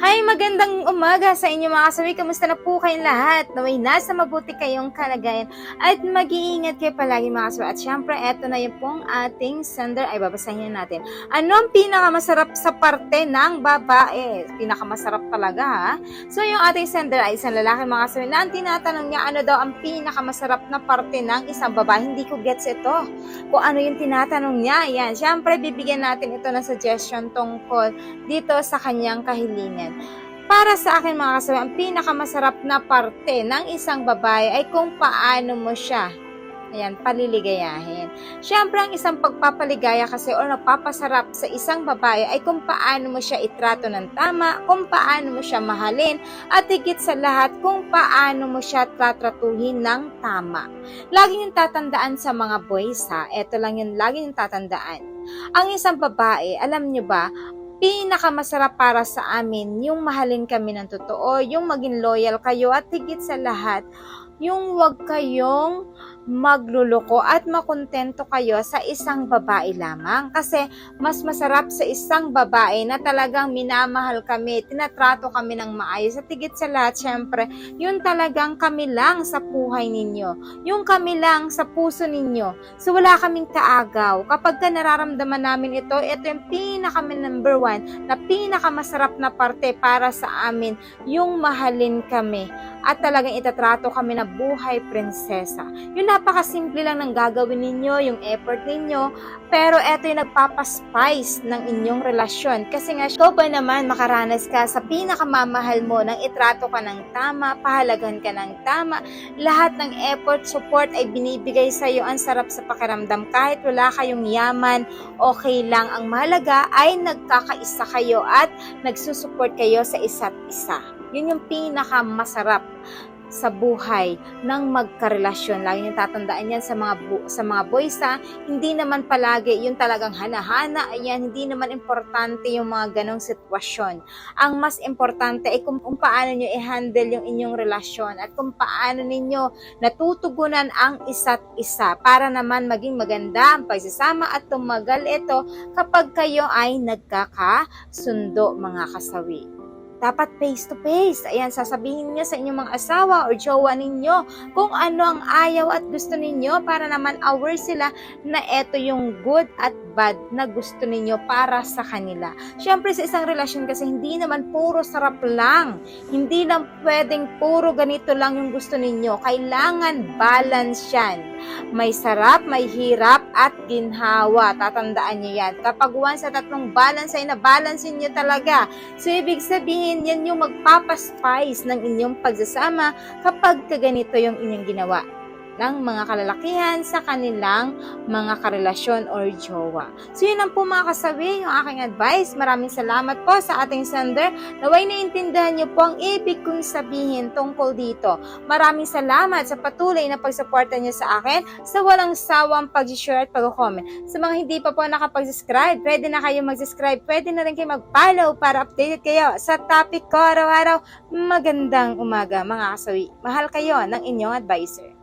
Hi, magandang umaga sa inyo mga kasawi. Kamusta na po kayong lahat? Naway nasa mabuti kayong kalagayan at mag-iingat kayo palagi mga kasawi. At syempre, eto na yung pong ating sender. Ay, babasahin na natin. Ano ang pinakamasarap sa parte ng babae? Pinakamasarap talaga ha? So, yung ating sender ay isang lalaki mga kasawi na ang tinatanong niya ano daw ang pinakamasarap na parte ng isang babae. Hindi ko gets ito. Kung ano yung tinatanong niya. Yan. Syempre, bibigyan natin ito ng suggestion tungkol dito sa kanyang kahilingan. Para sa akin mga kasabi, ang pinakamasarap na parte ng isang babae ay kung paano mo siya Ayan, paliligayahin. Siyempre, ang isang pagpapaligaya kasi o nagpapasarap sa isang babae ay kung paano mo siya itrato ng tama, kung paano mo siya mahalin, at higit sa lahat, kung paano mo siya tatratuhin ng tama. Lagi yung tatandaan sa mga boys ha, eto lang yung lagi yung tatandaan. Ang isang babae, alam nyo ba, pinakamasarap para sa amin yung mahalin kami ng totoo, yung maging loyal kayo at higit sa lahat, yung wag kayong magluloko at makontento kayo sa isang babae lamang. Kasi mas masarap sa isang babae na talagang minamahal kami, tinatrato kami ng maayos. At higit sa lahat, syempre, yun talagang kami lang sa buhay ninyo. Yung kami lang sa puso ninyo. So wala kaming kaagaw. Kapag ka nararamdaman namin ito, ito yung pinaka number one na pinakamasarap na parte para sa amin, yung mahalin kami at talagang itatrato kami na buhay prinsesa. Yung napakasimple lang ng gagawin ninyo, yung effort ninyo, pero eto yung nagpapaspice ng inyong relasyon. Kasi nga, ikaw ba naman makaranas ka sa pinakamamahal mo nang itrato ka ng tama, pahalagahan ka ng tama, lahat ng effort, support ay binibigay sa iyo. Ang sarap sa pakiramdam. Kahit wala kayong yaman, okay lang. Ang mahalaga ay nagkakaisa kayo at nagsusupport kayo sa isa't isa. Yun yung pinakamasarap sa buhay ng magkarelasyon. Lagi niyong tatandaan yan sa mga sa mga boys ha. Hindi naman palagi yung talagang hanahana, ayan, hindi naman importante yung mga ganong sitwasyon. Ang mas importante ay kung, kung paano niyo i-handle yung inyong relasyon at kung paano ninyo natutugunan ang isa't isa para naman maging maganda ang pagsasama at tumagal ito kapag kayo ay nagkakasundo mga kasawi dapat face to face. Ayan, sasabihin niyo sa inyong mga asawa or jowa ninyo kung ano ang ayaw at gusto ninyo para naman aware sila na eto yung good at bad na gusto ninyo para sa kanila. Siyempre sa isang relasyon kasi hindi naman puro sarap lang. Hindi lang pwedeng puro ganito lang yung gusto ninyo. Kailangan balance yan. May sarap, may hirap, at ginhawa. Tatandaan niyo yan. Kapag once sa tatlong balance ay nabalansin niyo talaga, so ibig sabihin yan yung magpapaspice ng inyong pagsasama kapag kaganito yung inyong ginawa ng mga kalalakihan sa kanilang mga karelasyon or jowa. So yun lang po mga kasawi, yung aking advice. Maraming salamat po sa ating sender. Naway naintindihan niyo po ang ibig kong sabihin tungkol dito. Maraming salamat sa patuloy na pagsuporta niyo sa akin sa walang sawang pag-share at pag-comment. Sa mga hindi pa po nakapag-subscribe, pwede na kayo mag-subscribe. Pwede na rin kayo mag-follow para updated kayo sa topic ko araw-araw. Magandang umaga mga kasawi. Mahal kayo ng inyong advisor.